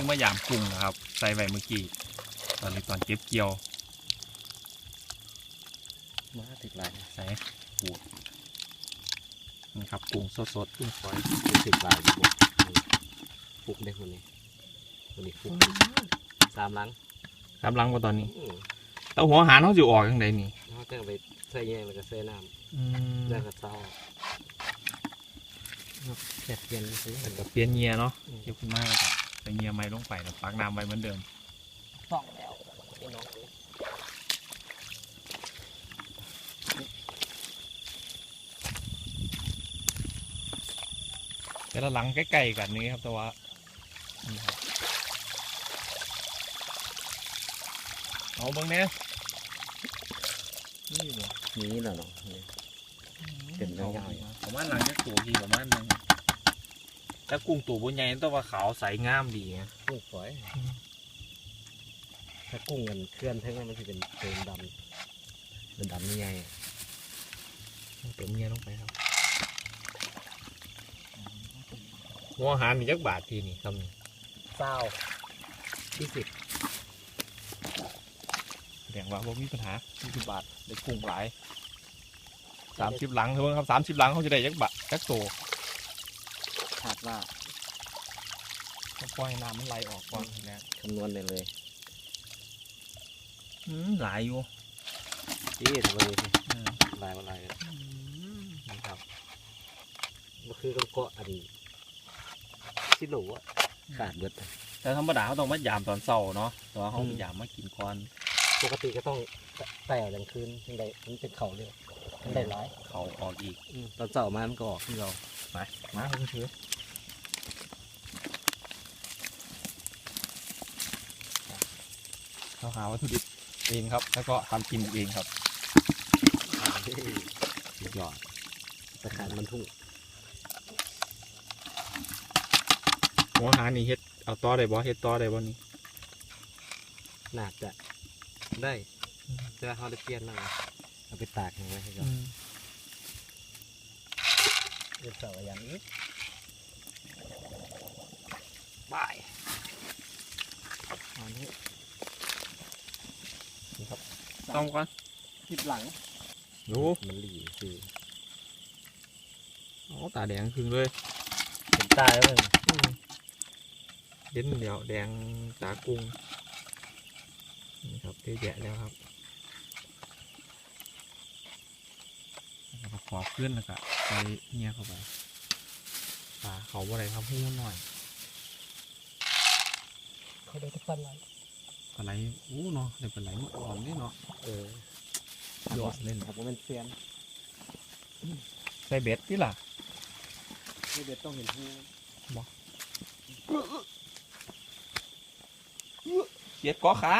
พิ่งมายามกุ้งนะครับ ใส่ไว้เมื่อกี้ ตอนนี้ตอนเก็บเกี่ยว มาติดลายใส่ปูนี่ครับกุ้งสดขึ้นฟอยติดลายอยู่บนฟุกได้คนนี้คนนี้ฟุกสามหลังๆกำลังกว่าตอนนี้อืมเต้าหัวหารเขาจะออกยังไงนี่เขาจะไปใส่แยงแล้วก็ใส่น้อืมำแล้วก็เศร้าแค่เปลี่ยนซื้อแล้วก็เปลี่ยนเงียเนาะเก็บขึ้นมาแล้ว ก็ใส่เงียไม้ลงไปแล้วปักน้ำไว้เหมือนเดิมสองแล้วไอ้น้องนี่แต่ละหลังใกล้ๆกันนี้ครับแต่ว่านี่ครับเอาเบิ่งเนี้ยนี่บ่นี่แหละเนาะนี่เป็นเรื่องยาวอยู่ประมาณหลังจากตัวที่ประมาณนึง แต่กุ้งตัวบนใหญ่แต่ว่าขาวใสงามดีไงกุ้งฝอย ถ้ากุ้งมันเคลื่อนเท่านั้นมันจะเป็นเติมดำเป็นดำนี่ไงเติมเงียลงไปครับหัวอาหารมีจักบาททีนี่ครับนี่เศร้าที่สิบแสดงว่าบ่มีปัญหา20บาทได้กุ้งหลายสามสิบหลังเท่านั้นครับสามสิบหลังเขาจะได้จักบาทจักโต คาดว่าต้องปล่อยน้ำมันไหลออกก่อนนะคำนวณได้เลยอืมหลายอยู่นี่ทำเลยสิอืมลายมาลายกันนี่ครับมันคือต้องเกาะอันชิโหลอะขาดเบิดแต่ธรรมดาเขาต้องมายามตอนเช้าเนาะแต่ว่าเขาอืมยามมากินก่อนปกติก็ต้องแต่กลางคืนยังไงมันเป็นเขาเร็วมันได้ร้ายเขาออกอีกตอนเช้ามามันก็ออกที่เราไปมาเพิ่งถือ เราหาวัตถุดิบเองครับ แล้วก็ทำกินเองครับสุดยอดตะขานมันทุ่งหัวหานี่เฮ็ดเอาต่อได้บ่เฮ็ดต่อได้บ่นี่น่าจะได้จะเขาได้เปลี่ยนแล้วไงเอาไปตากยังไงให้ก่อนเดี๋ยวเสาร์อย่างนี้บายอันนี้ ต้องก่อนทิศหลังดูมันหลีคือโอ้ตาแดงครึ่งเลยเป็นตายแล้วเลยเด่นเดียวแดงตากุ้งนี่ครับเยอะแยะแล้วครับแล้วก็ขอบขึ้นแล้วก็ใส่เงี้ยเข้าไปปลาเขาบ่ได้ครับหูหน่อย เขาได้ทุกปันไร ปลาไหลอู้เนาะได้ปลาไหลมาอ่อนนี่เนาะเออยอดเล่นครับว่ามันเซียนใส่เบ็ดนี่ล่ะนี่เด็ดต้องเห็นหูเจ็ดกอขา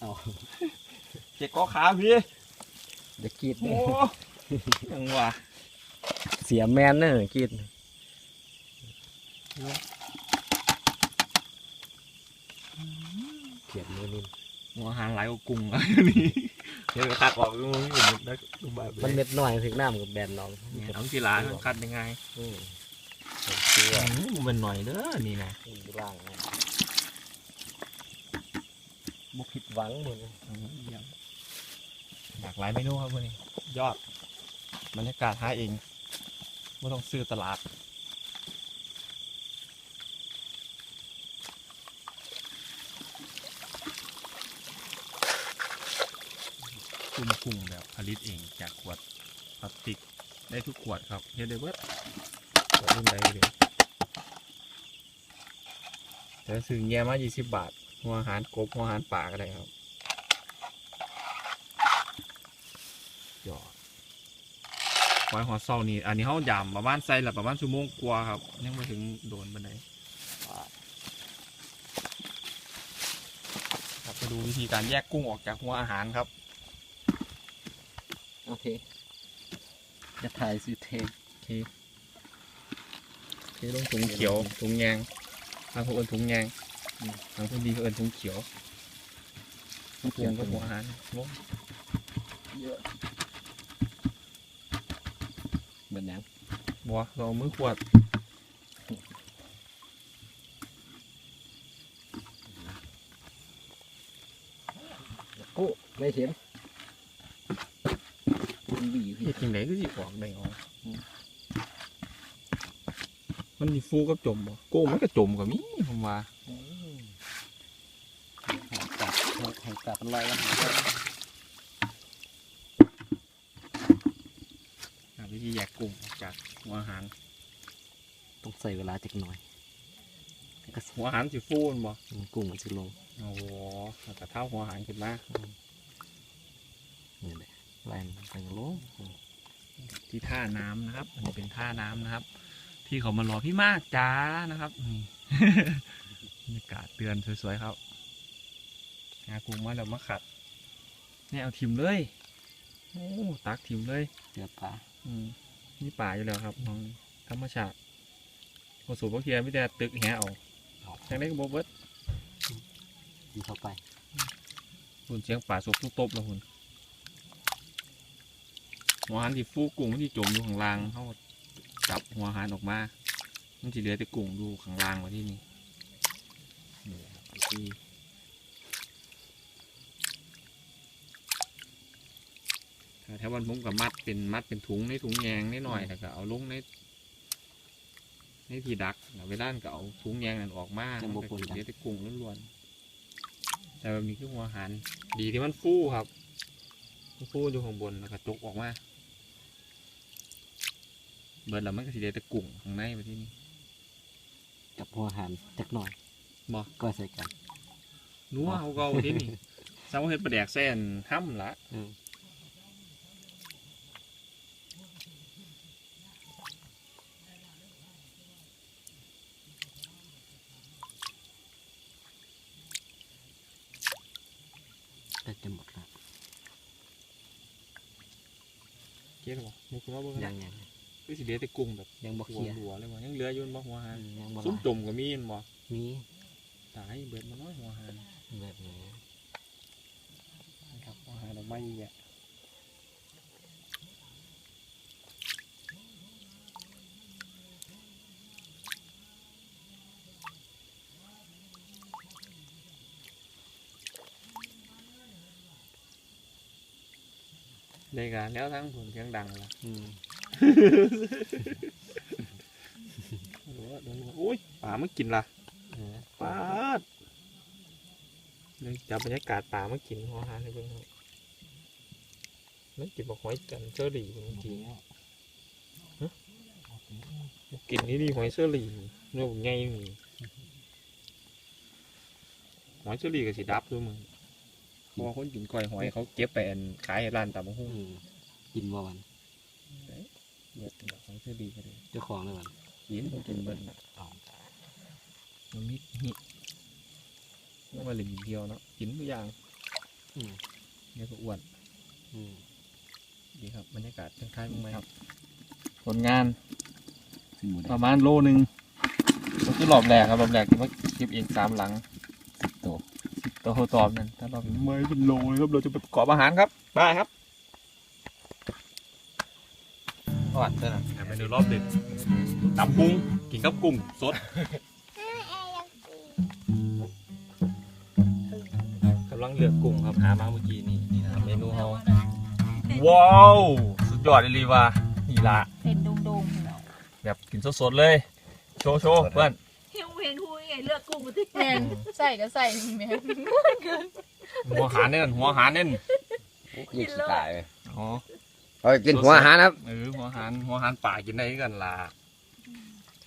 เอาเจ็ดกอขาพี่เดี๋ยวกรีดโอ้ยังวะเสียแมนเนอะกรีดเขียนมือนิ่ม หัวหางหลายกว่ากุ้งอันนี้เดี๋ยวตัดออกดูนี่ผมได้ดูแบบมันเม็ดหน่อยถึงหน้ามันกับแบนน้องเนี่ยน้องกีฬามันคัดยังไงอืมเชื่ออืมมันเป็นหน่อยเด้อนี่นะอยู่ล่างนะบุผิดหวังมึงอืมเยี่ยมหลากหลายเมนูครับวันนี้ ยอดบรรยากาศหาเองไม่ต้องซื้อตลาด กุ้ งกุ้งแบบผลิตเองจากขวดพลาสติกได้ทุกขวดครับเฮเดเบิร์ดขวดรุ่นใดเลยแต่ซื้อแย่มา20 บาท หัวอาหารกบหัวอาหารป่าก็ได้ครับหยอดไว้หัวเศร้านี่อันนี้เขายำประมาณใส่ละประมาณชั่วโมงกว่าครับยังไม่ถึงโดนบันไดครับมาดูวิธีการแยกกุ้งออกจากหัวอาหารครับ โอเค จะถ่ายสุดเทปโอเคโอเคลงถุงเขียวถุงแยงทางพวกนถุงแยงทางพวกดีก็เอินถุงเขียวถุงเขียวก็หัวหันลงเยอะเบิดน้ำบัวเราอมือขวดำโอ้ไม่เข็ม บีพี่เฮ็ดจังไดก็สิออกได้ออกมันสิฟูกับจมบ่โก้มันก็จมก็มีผมว่าแห่งกาดแห่งกาดมันลอยกันหาวิธีแยกกุ้งออกจากหัวอาหาร ต้องใส่เวลาจักหน่อยแล้วก็หัวอาหารสิฟูแม่นบ่กุ้งมันสิลงโอ้โหแล้วก็เท้าหัวอาหารขึ้นมานี่แหละแรง ไปลงที่ท่าน้ำนะครับอันนี้เป็นท่าน้ำนะครับ ที่เขามารอพี่มากจ้านะครับนี่บรรยากาศเตือนสวยๆครับงากุ้งมาแล้วมาขัดเนี่ยเอาทิมเลยโอ้ตักทิมเลยเสือปลาอืมนี่ป่าอยู่แล้วครับมองธรรมชาติโอสูบเคียไม่แต่ตึกแหเอาออกจังได้ก็บเบิดกินเข้าไปคุณเสียงป่าสุกทุกตบแล้วคุณ หัวหันที่ฟูกุ้งมันที่จมอยู่ข้างล่างเขาจับหัวหันออกมามันจะเหลือแต่กุ้งดูข้างล่างไว้ที่นี่นี่ครับที่ถ้าแถววันผมกับมัดเป็นมัดเป็นถุงในถุงแยงนิดหน่อยแล้วก็เอาลงในในที่ดักแล้วเวลานั้นก็เอาถุงแยงนั้นออกมามันก็สิเหลือแต่กุ้งล้วนๆแต่แบบนี้คือหัวหันดีที่มันฟูครับ มันฟูอยู่ข้างบนแล้วก็จกออกมา เบิดแล้วมันก็สิเหลือแต่กุ้งข้างในไปที่นี่ กับหัวหานจักหน่อยบ่ ก็ใส่กัน นัวเขาเกาที่นี่สาวเฮ็ดปลาแดกแซ่นห้ำละอืมแต่จะหมดแล้วเกี้ยหรอมุกว่าเบิ่งยังยัง คือสิเหลือแต่กุ้งแบบยังบ่หัเควลียร์หัวเลยบ่ยังเหลืออยู่บ่หัวหาอืนมยังบ่ซุ้มละจมก็มีนบ่มีตายเบิดมาน้อยหัวหานแบบนี้นะครับหัวหานออกมาอีกอะ ได้การแล้วทั้งผลเสียงดังละ อืมโอ้โหโดนหัวโอ้ยป่ามันกินละเออปาดเลยจับบรรยากาศป่ามากินหัวหานให้เบิ่งครับมันกินบอกหอยจันเชอรี่เมื่อกี้กินนี่ดีหอยเชอรี่เนื้อใหญ่นี่หอยเชอรี่กับสีดับด้วยมึง เพราะว่าคนกินก้อยหอยเขาเก็บไปอันขายให้ร้านตำบักหุ่งอืมกินบ่วันเบิดหอยเชอรี่ก็ได้เจ้าของเลยวันกินเขากินเบิดน่ะอ๋อมันมีนี่ว่าว่าเหลือเดียวเนาะกินทุกอย่างอืมเนี่ยก็อ้วนอืมดีครับบรรยากาศคล้ายๆมั้งไหมครับ ผลงานซึ่งหมดประมาณโลหนึ่งก็คือรอบแรกครับรอบแรกที่ว่าเก็บเองสามหลังตัว สิบตัวตอบนั่นถ้ารอบนี้ไม่เป็นโลเลยครับเราจะไปประกอบอาหารครับได้ครับก่อนเท่านั้นไปดูรอบดึกตำกุ้งกินกับกุ้งสดกำลังเลือกกุ้งครับหามาเมื่อกี้นี่นี่นะครับเมนูเขาว้าวสุดยอดเลยว่ะนี่ละเห็นดงดงๆเหรอแบบกินสดๆเลย โชว์โชว์เพื่อนเห็นเห็นหูไงเลือกกุ้งมาที่ แม่นใส่ก็ใส่แม่นหัวหารเน่นหัวหารเน่นยิ่งขี้ตายเลยอ๋อเอากินหัวอาหารครับเออหัวหารหัวหารป่ากินได้คือกันล่ะ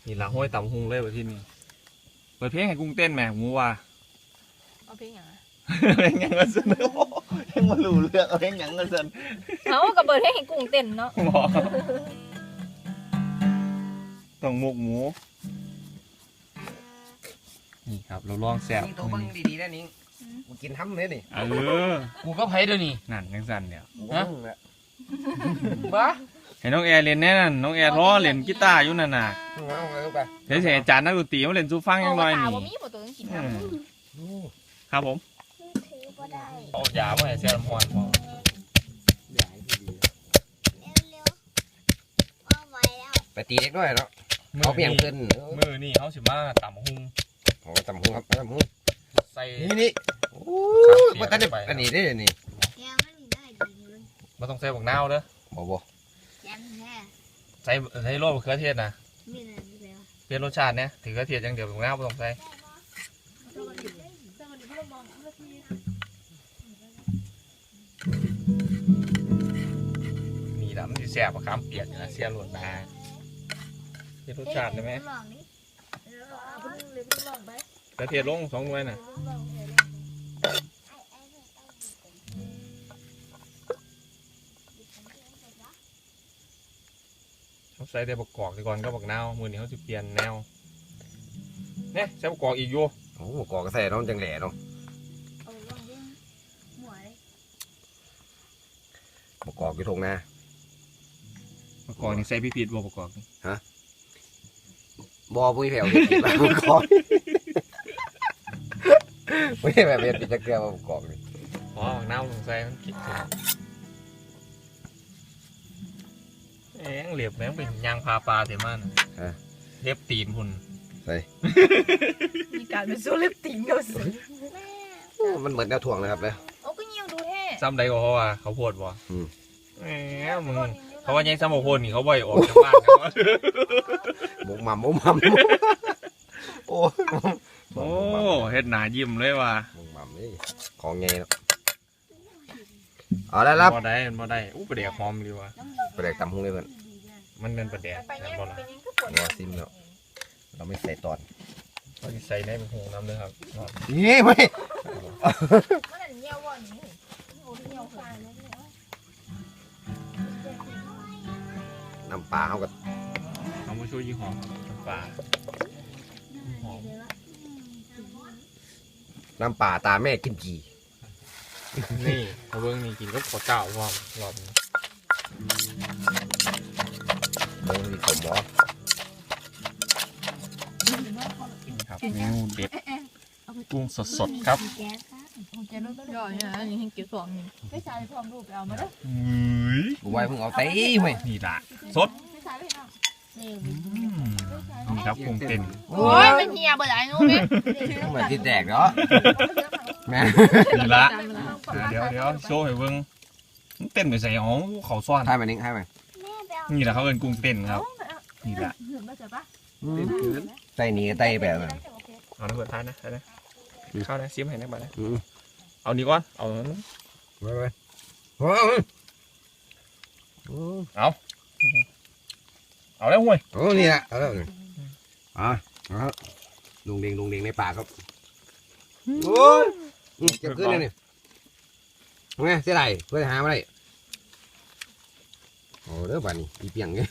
นี่ละห้อยต่ำหุงเลยว่าที่นี่เปิดเพลงให้กุ้งเต้นแหม่หมูว่า เอาเพลงอย่างเพลงยังเงินเสนอยังมารู้เรื่องเอาเพลงยังเงินเสนอเขากับเบิร์ดให้เห็นกุ้งเต้นเนาะต้องหมกหมู นี่ครับเราลองแซ่บนี่ตัวเบิ่งดีๆนะนิ้งกูกินทำเลยนี่เออกูก็ไผเดี๋ยวนี้นั่นยังสั่นเนี่ยฮะบ้าให้น้องแอร์เล่นแน่นั่นน้องแอร์ร้อเล่นกีตาร์อยู่นั่นน่ะเอาไปเอาไปเดี๋ยวเสียอาจารย์นักดนตรีมาเล่นซูฟังยังน้อยตานี่บ่มีบ่ตัวต้องกินอืน้มครับผมเอายามาให้เสียลำพอนพอใหญ่ที่ดีไปตีเล็กน้อยเนาะเอาเปียงขึ้นมือนี่เขาสิมาต่ำหุง โอ้ตำหูครับตำหูใส่นี่นี่โอ้ยว่าแต่เนี่ยอันนี้ได้อนี่เดี๋ยวบ่ต้องใส่บักนาวเด้อบ่บ่แจ่มแท้ใส่ใส่โรยมะเขือเทศนะนี่นะนี่แล้วเปลี่ยนรสชาติเนี่ยถือกระเทียมอย่างเดียวบักนาวบ่ต้องใส่นี่ล่ะมันสิแซ่บบักขามเปียกนี่นะเสียรสนะเปลี่ยนรสชาติได้ไหมลองนี่ เอาเพิ่งเลยเพิ่งลองไปกระเทียมลงสองหน่วยน่ะเพิ่งลองเลยเขาใส่ได้บักกอกดีก่อนก็บักนาวมือนี้เขาจะเปลี่ยนแนวเนี่ยใส่บักกอกอีกอยู่โอ้กอกระใส่น้องจังแหล่เนาะเอาลองดิหมวยบ่กอกอยู่ทงนาบักกอกนี่ใส่พี่พีดบ่บักกอกนี่ บ่ปุ้ยแผ่วเฮ็ดกินแล้วบ่กอกปุ้ยแบบเฮ็ดเป็นจักเกลือบ่กอกนี่อ๋อบักนาวลงใส่มันกินสุดเอ๊ะเหลียบแม่งเป็นยางพาปลาเถอะมันเล็บตีนพุ่นใส่มีการเป็นสู้เล็บตีนเขาสิโอ้มันเหมือนแนวถ่วงนะครับเด้อเอาก็เงียวดูแท้ซ้ำใดก็เพราะว่าเขาโพดบ่อืมแหมมึง เขาว่ายังซ้ำบ่โพดนี่เขาบ่อยออกจากบ้านเขาว่าบุกหม่ำบุกหม่ำโอ้ยโอ้เฮ็ดหนายิ้มเลยว่ะบุกหม่ำนี่ของไงเนาะเอาแล้วครับบ่ได้มันบ่ได้อู้ประเดี๋ยวหอมดีว่ะไปแดกตำหุงเลยเพื่อนมันเป็นประเดี๋ยวไปนั่เงี้นยบ่ล่ะไปเงี้ยก็ปวดงอซิมแล้วเราไม่ใส่ตอนเขาสิใส่ในเป็นหงน้ำเลยครับเนาะนี่ไม่ นนั่นเงียวว่ะนี่โอ้เงียวฟ้าเลยน้ำปลาเขากับเอามาช่วยยี่ห้อน้ำปลาหอมน้ำปลาตาแม่กินจีนี่เอาเบิ่งนี่กินกับข้าวเจ้าพร้อมรอบนี้เบิ้งดีสมบอนี่ครับเมนูเด็ดกุ้งสดๆครับ แก๊สค่ะแกรู้ก็ย่อยนะนี่ให้เกี่ยวสองนี่ไม่ใช่พร้อมรูปเอามาเด้อเฮ้ยกูไว้เพิ่งเอาเต้เว้ยนี่ล่ะสดไม่ใช่ไม่นี่อืมนี่ครับกุ้งเต้นโอ้ยเป็นเฮียบ่ได้นู้นไหมเหมือนที่แตกเนาะแม่นี่ละเดี๋ยวเดี๋ยวโชว์ให้เบิ่งเต้นไปใส่อ๋อเขาซ่อนให้มานิ้งให้มาแม่ไปเอานี่แหละเขาเป็นกุ้งเต้นครับ นี่แหละเหือมาเจอปะใส่นีใส่แบบนั้นเอาน้ำเปิดท้ายนะได้นะอืมเข้าวนะซิมให้นักบัตรนะ เอานี่ก่อน เอานั้นไว้ไว้โอ้ยโอ้ยเอาแล้วห่วยโอ้นี่แหละเอาแล้วอะเอาครับลุงเด้งลุงเด้งในปากครับโอ้ยอืมเก็บขึ้นเลยนี่ไงเสียดายเพื่อหามาได้โอ้เด้อบ้านนี้อีเปียงเนี่ย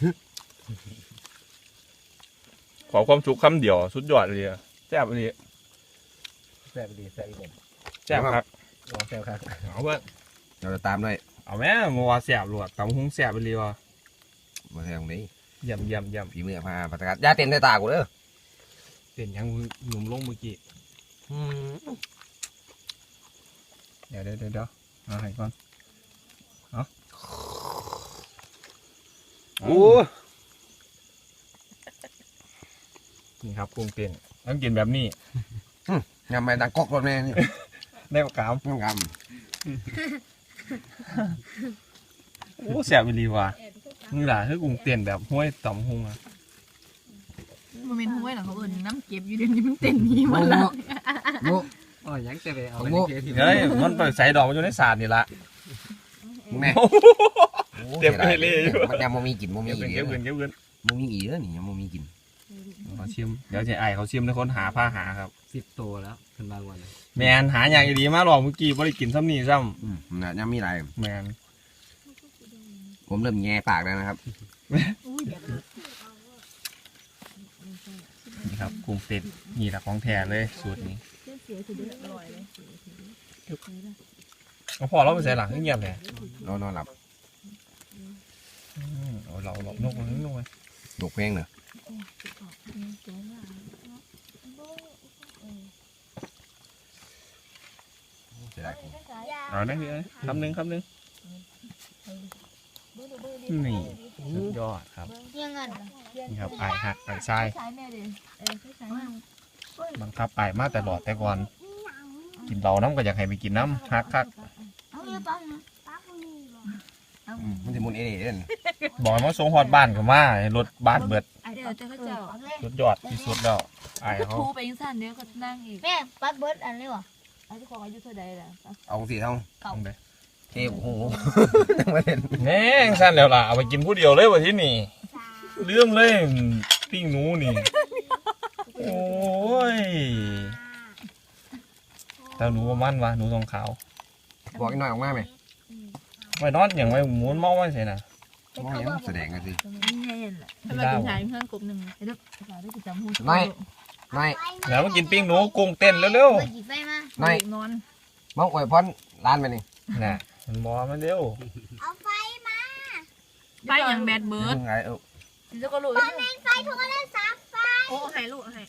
ขอความสุขคำเดียว สุดยอดเลยอะแซ่บเลยแซ่บดีแซ่บดีแซ่บครับ ลองแซ่บครับเอาเพื่อนเราจะตามด้วยเอาแม่มัวาแซ่บหลวดตำหุ้งแซ่บไปเลยวะมาแทงตรงนี้เยี่ยมเยี่ยมเยี่ยมฝีมือพาพัตกาศยาเต้นในตากูเด้อเต้นยังหนุ่มลงเมื่อกี้อืมเดี๋ยวเดี๋ยวเดี๋ยวเดี๋ยวเอาให้ก่อนเอาโอ้นี่ครับกุ้งเต้นต้องกินแบบนี้ยำไปดังกอกรถแม่นี่ ได้ปากกามต้องกโอ้แซ่บไปเลยว่ะนี่แหละคือกุ้งเต้นแบบห้วยตำหุ้งอะมันเป็นห้วยหรอเขาเอิญน้ำเก็บอยู่เดี๋ยวนี้มันเต็มนี้ำหมดละโอ้อ๋อยังจะไปเอาของไปโง่เกทีเฮ้ยมันไปใส่ดอกมันอยู่ในศาสตร์นี่ละมึงแม่ เต็มไปเลยอยู่มันยังบ่มีกลิ่นบ่มีเก็บอีเงินกเก็บเงินเก็บเงินบ่มีอีกเด้อนี่ยังบ่มีกลิ่นเขาชิมเดี๋ยวจะไอายเขาชิมในคนหาผ้าหาครับสิบตัวแล้วขึ้นมาวัน แมนหาอย่างดีมาหรอกเมื่อกี้บริกินซ้ำนี่ซ้อืมน่ะยังมีหลายำแมนผมเริ่มแง่ปากแล้วนะครับ นี่ครับกุ้งเป็ดนี่แหละของแท้เลยสูตรนี้เอาพอเราไปใส่หลังเงียบเลยนอนนอนหลับอืมเอาเราเรานกมันนกมันดกเพลงเนอะเสียดายกูเอาได้เลยคำหนึ่งคำหนึ่งนี่สุดยอดครับยังเงินนี่ครับไอายหักไอายทรายใช้แม่ดิเออใช้มากบังคับไอายมาแต่หลอดแต่ก่อน กินเราน้ำก็อยากให้ไปกินน้ำหักคักเอาเยอะปังนะปังคนนี้บ่อหมุนเอเด่นบอกให้มาส่งฮอดบ้านก็มาให้รถบ้านเบิดเดี๋ยวจะเขาเจ้าสุดยอดที่สุดแล้วไอ้ายเขาทูไปยังสั่นเดี๋ยวก็นั่งอีกแม่ปักเบิร์ดอันนี้วะเอาที่ของอายุเท่าใดล่ะเอาสีเท่าเก่าเอ้โอ้โหยังไม่เห็นแน่สั้นแล้วล่ะเอาไปกินผู้เดียวเลยวันที่นี่เรื่องเลยปิ้งหนูนี่ โอ้ยแต่หนูประมันวะหนูทองขาวบอกอีกหน่อยออกมาไหมไว้นอนอย่างไว้หมุนเมาไว้ใส่น่ะมองยังแสดงกันสิไม่แน่นแหละถ้ามากินชายเพื่อนกลุ่มหนึ่งไอ้เด็กสาวได้กินจำหูไม่ ไม่แล้วมากินปิ้งหนูกุ้งเต้นเร็วเบิร์ดหยิบไปมาไม่นอนมองอวยพรร้านไปนี่ๆน่ะมันบอกมาเร็วเอาไฟมาไปอย่างแบดเบิร์ดไงเออจะก็รู้ตอนนี้ไฟโทรศัพท์ไฟโอ้ให้ลูกให้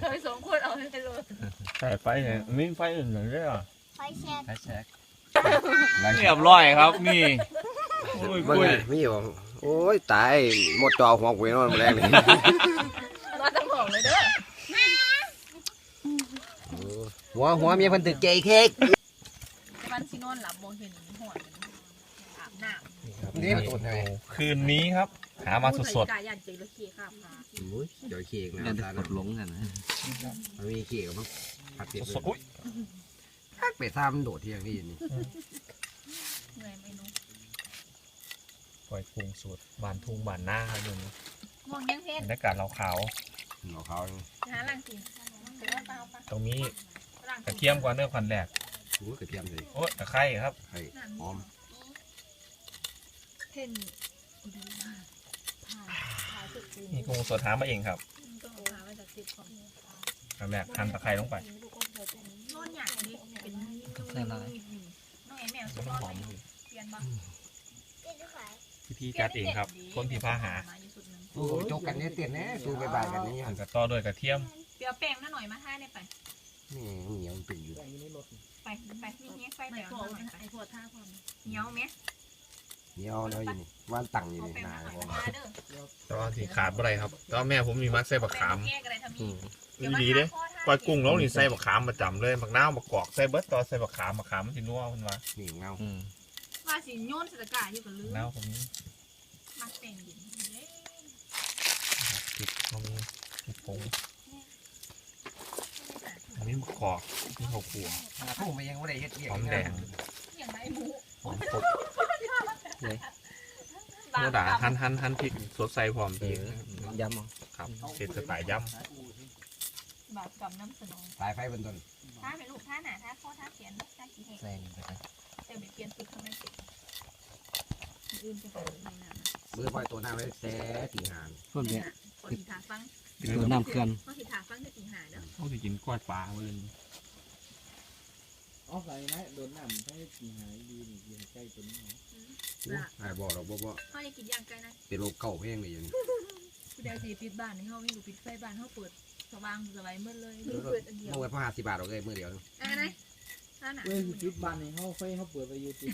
เคยสองคนเอาให้ลูกใส่ไฟเนี่ยมีไฟอื่นหรือเปล่าไฟแช็กแฮชแท็กเรียบร้อยครับนี่โอ้ยเบิ่งกุ้ยไงไม่อยู่โอ้ยตายหมดจอหัวกูนอนมาแรงเลย มาตั้งหองเลยเด้อ หัวหัวเมียเพิ่นตึกเจเค้กมันสินอนหลับบ่เห็นหัวอาบน้ำนี่ตูดไงคืนนี้ครับ หามาสดกายันเจริญขี้ข้ามค่ะโอ้ยจอยเค้กนะยันตากดลงกันนะมันมีเค้กมั้งผัดเผ็ดๆสดๆอุ้ยเป็ดซ้ำโดดเที่ยงนี่นี่เหนื่อยไม่รู้ปล่อยกุ้งสดบานทุ่งบานหน้าครับเดี๋ยวนี้มองยังเพชบรรรยากาศเราขาวเอาเขาหาลังสิเสร็จแล้วเปล่าปะตรงนี้ลัง กระเทียมก่อนเนื้อควันแรกโอ้ยกระเทียมเลยโอ้ตะไคร้ครับไข่หอมเพ่นนี่กุ้งสดหามาเองครับต้องหาไว้จากติดของครั้งแรกหั่นตะไคร้ลงไปนอนอย่างนี้เป็นใส่ลายน้องไอ้แมวสุแล้วดมันนอนหอมเปลี่ยนบ้างพิธีจัดเองครับ คนที่พาหาโอ้ยจกกันเนี่ยเตียนแน่สู้ไปบายกันนี่หั่นกระต่อด้วยกระเทียมเปลี่ยวแป้งน้าหน่อยมาให้ได้ไป นี่เหนียวตึงอยู่ไปไปนี่เงี้ยไฟไม่แป้งพอน้าหน่อยไปไอ้พวกท่าความเหนียวไหมเหนียวแล้วอยู่นี่ว่านตังอยู่เอานี่แป้งนาน้าหน่อยพอมาเด้อแต่ว่าที่ขาดอะไรครับแต่ว่าแม่ผมมีมักใส่บักขามแก้กันเลยทำนี่ดีเด้ปล่อยกุ้งแล้วนี่ใส่บักขามประจำเลยบักน้าวบักกอกใส่เบิร์ตต่อใส่บักขามบักขามที่นัวคุณว่านี่เงาอืมว่าสิโยนสตะกาอยู่กับลืมน้าวผมนี้มักแป้งเย็นเด้พริกเขามีพริกผง อันนี้บักกอกนี่ข้าวคั่วทุ่มไปยังไม่ได้เฮ็ดเรียกหอมแดงอย่างไรหมูหอมครบเนื้อด่าหั่นหั่นหั่นพริกสดใส่พร้อมเอพริกอย้ำเอาครับเป็นสไตล์ยบาปกับน้ำสนองสายไฟบนต้นท่าเป็นลูกท่าหนาท่าข้อท่าเขียนท่าขี้เหใส่นี่ไปเลยแต่เดี๋ยวเปลี่ยนติดทำไมติดอื่นจะไปในน้ำมือปล่อยตัวหน้าไว้แซ่ตีหานส่วนเนี้ยขอสิถาฟังำตัวน้ำเกลือนขอสิถาฟังจะตีหาเด้อเขาสิกินกล้วยปลาเว้ยเอาใส่นะโดนน้ำให้กินหายดีนี่กินใกล้ตัวนี้ไอ้บอกเราบอกว่าเขาจะกินย่างไกลนะเป็นโรคเก่าเพียงเลยอยู่นี่พี่เดียวสิปิดบ้านให้เขาไม่รู้ปิดไฟบ้านเขาเปิดสว่างสบายเมื่อเลยเปิดอันเดียวเมื่อวันพฤหัสสิบาทเราเลยมือเดียวนึงอะไรนะท่าหนาเว้ยปิดบ้านให้เขาไฟเขาเปิดไปอยู่ติ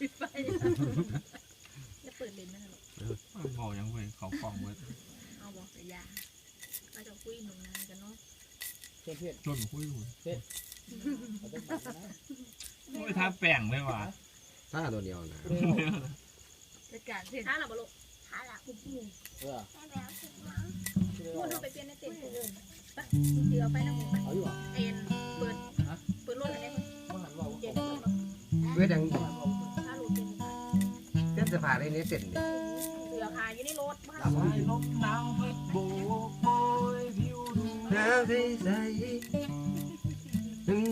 ปิดไฟจะเปิดเลนนั่นหรอบอกยังเว้ยเขาฟองเว้ย เอาบอกแต่ยาเราจะคุยหนุ่มนานกันเนาะเพื่อนเพื่อนจนคุยดูเขาต้องบอกนะโอ้ยทาแป้งเลยว่ะถ้าตัวเดียวนะเพื่อนจัดการเสร็จถ้าเราบลุท่าหลักคุณพี่เออให้ไปเอาสิบน้ำเพื่พูดอนเข้าไปเปลี่ยนในเต็นท์เลยไปเดี๋ยวไปน้ำหมูไปเอาอยู่อะเอ็นเปิดเปิดรถอะไรเนี่ยมาหันว่าเย็นเขาเนาะเพื่อยังถ้าหลุดเย็นเส้นสะพานได้เนี่ยเส้นนี่เสือ พาอยู่ในรถบ้านสายลมหนาวเบิดโบกโบยผิวดูน้ำใสใส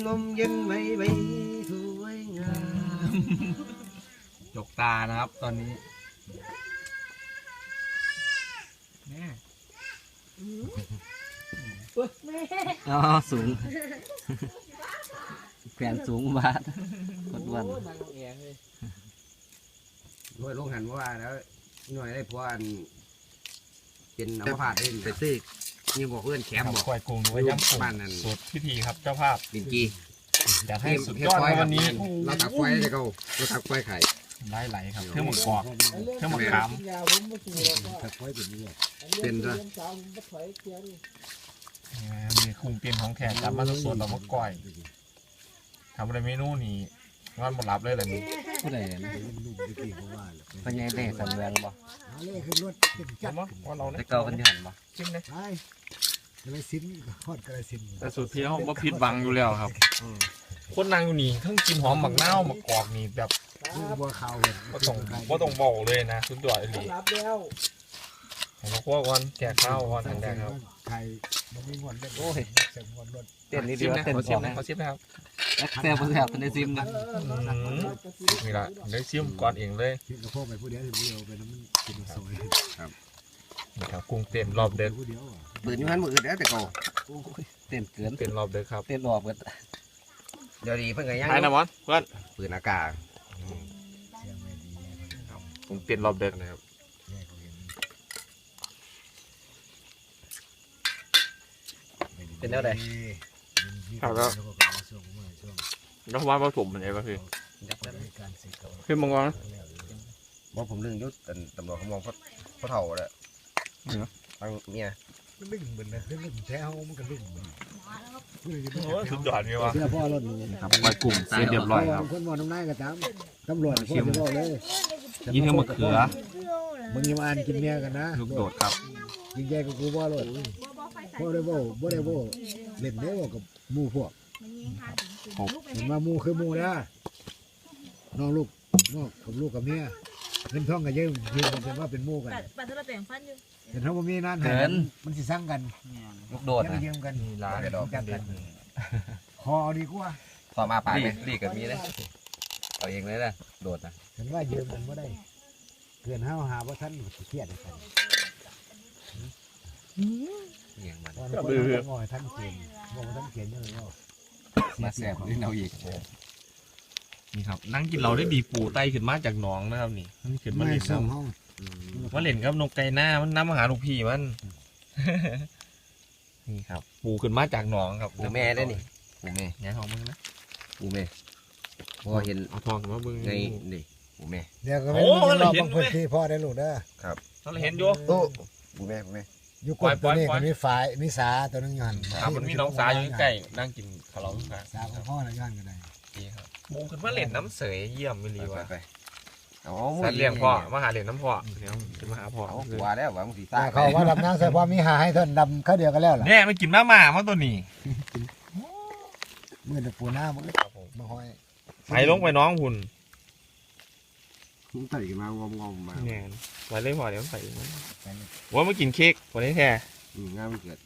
ลมเย็นไม่ไม่สวยงามจกตานะครับ ตอนนี้แม่อ๋อสูงแขวนสูงบาทกดวันโอ้นางแองเลยหน่วยลงหันว่าแล้ว หน่วยได้เพราะอัน เป็นอัมพาตเล่นไปซื้อนี่บอกเพื่อนแคมครับบอก ควายกุ้งหรือว่าย่ำกุ้งบ้านนั่นสุดพิธีครับเจ้าภาพลินจีอยากให้สุดยอดในวันนี้เราตักไฟจะเขาเราตักไฟไข่ไล่ไหลครับเครื่องหมดกรอบเท่าหมดขามยาผมไม่ถูกหรอกว่าตักไฟเป็นนี่เป็นด้วยสาวผมก็ถอยเกียร์ดิมีคุ้งเปลี่ยนของแขกจับมาสดๆเรามาก่อยทำอะไรเมนูนี้โหนอนบ่หลับเลยล่ะนี่ ผู้ใดนะลูกที่เขาว่าแหละเพิ่นยังได้สำเรืองบ่เอาเลยขึ้นรถเป็นจัดว่าว่าเราแต่เนี่ยเก่าเพิ่นอยู่หั่นบ่จิ้มเลยไปกระสินฮอดกระสินแต่สูตรพี่เขาบ่ผิดหวังอยู่แล้วครับคนนางอยู่นี่ทั้งกินหอมหมักนาวหมักกอกนี่แบบคือบัวขาวเห็นบ่ต้องบ่ต้องเบาเลยนะ สุดยอดอีหลีรับแล้ว ผมบอกว่าก่อนแจกข้าวก่อนอันแรกครับไข่มันมีงอนเล่นโอ้ยเสียงงอนรถเต้นนี่ซิเดีมยวนะเต้นขอพซิอมนะนะขอซิมนะครับแซ่บบ่แซ่บเพิ่นได้ซิมนะนี่ละได้ซิมก่อนเองเลยคิดกับพ่อไปผู้เดียวผู้เดียวไปน้ำมันกินสวยนี่ครับกุ้งเต้นรอบเด็กผู้เดียวอะปืนอยู่หันมืออื่นแล้วแต่เก่าเต้นเกินเต้นรอบเด็กครับเต้นออกเบิดเดี๋ยวดีเพิ่งก็ยังใช่นะมอนเพื่อนปืนอากาศเสียงไม่ดีกุ้งเต้นรอบเด็กนะครับ แย่เขาเห็น เป็นแนวใดแล้วว่าผสมมันไงวะพี่ขึ้นมังกร บอกผมลึงอยุดตำรวจเขามองเขาเขาเท่าแล้วฟังเมียลึ่งเหมือนเลยลึ่งแท้เขามันก็ลึ่งเหมือนโอ้สุดยอดมีวะเสื้อพ่อรถนี่ครับไว้กุ้งเสร็จเรียบร้อยครับ คนมองน้ำลายก็ตามตำรวจพ่อจะบอกเลยยี่เท่ามะเขือ มึงอยังมาอ่านกินเมียกันนะลูกโดดครับ ยิงแย่กับกูบ่รถ พ่อได้บ่บ่ได้บ่เล่นได้บ่กับหมู่พวกเห็นว่าหมู่คือหมู่นะน้องลูกน้องกับลูกกับเมียเงินทองก็ยืมยืมกันเป็นว่าเป็นหมู่กันปัดปัดที่เราแต่งฟันอยู่แต่ถ้าบ่มีนั่นให้มันสิสั่งกันลูกโดดอย่าไปนะยืมกันมีร้านเดี๋ยวดอกจัดกันขอเอาดีกว่าพอมาปากดีเลยดีกับมีเลยเอาเองเลยนะโดดนะเห็นว่ายืมมันบ่ได้เกินห้าหาว่าท่านเครียดกันเอียงมันตอนนี้ก็งอท่านเขียนบอกว่าท่านเขียนยังไงเนาะมาแซ่บนี่เอาอีกนี่ครับ นั่งกินเราได้ดีปูไตขึ้นมาจากหนองนะครับนี่มันขึ้นมาไม่เล่นส่งน้ำห้องมาเล่นกับนกไก่หน้ามันน้ำมาหาลูกพี่มันนี่ครับ ปูขึ้นมาจากหนองครับปูแม่ได้นี่ปูแม่แง่ทองมึงนะปูแม่พอเห็นเอาทองขึ้นมาเบิ้งในนี่ปูแม่เดี๋ยวก็ไม่รู้รอบบางพื้นที่พ่อได้ลูกเด้อเราเห็นอยู่โอ้ปูแม่ปูแม่ อยู่กดตัวนี้ก็มีฝายมีสาตัวนึงยันครับมันมีน้องสาวอยู่ใกล้นั่งกินข้าวเหลาอยู่ข้างสาของพ่อนะยันก็ได้ดีครับปูขึ้นมาเล่นน้ำเสยเยี่ยมไม่รีไปว่ะไปเอาสัตว์เลี้ยงพ่อมาหาเล่นน้ำพ่อเดี๋ยวขึ้นมาหาพ่อเอาหัวแล้วว่ามึงสีแต่ตาเขาว่าดำน้ำใส่พ่อมีหาให้ท่านดำเขาเดียวกันแล้วล่ะเนี่ยมันกินมาหมามาตัวนี้มือตะปูหน้ามึงครับผมมาห้อยไปลงไปน้องหุ่น ใส่กันมางอมงอมมาแน่นไปเลยพ่อเดี๋ยวไปว่ามากินเค้กวันนี้แท้งานมันเกิด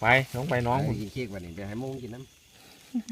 ไปลงไปน้องหุ่นกินเค้กวันนี้ไปให้โมงกินน้ำ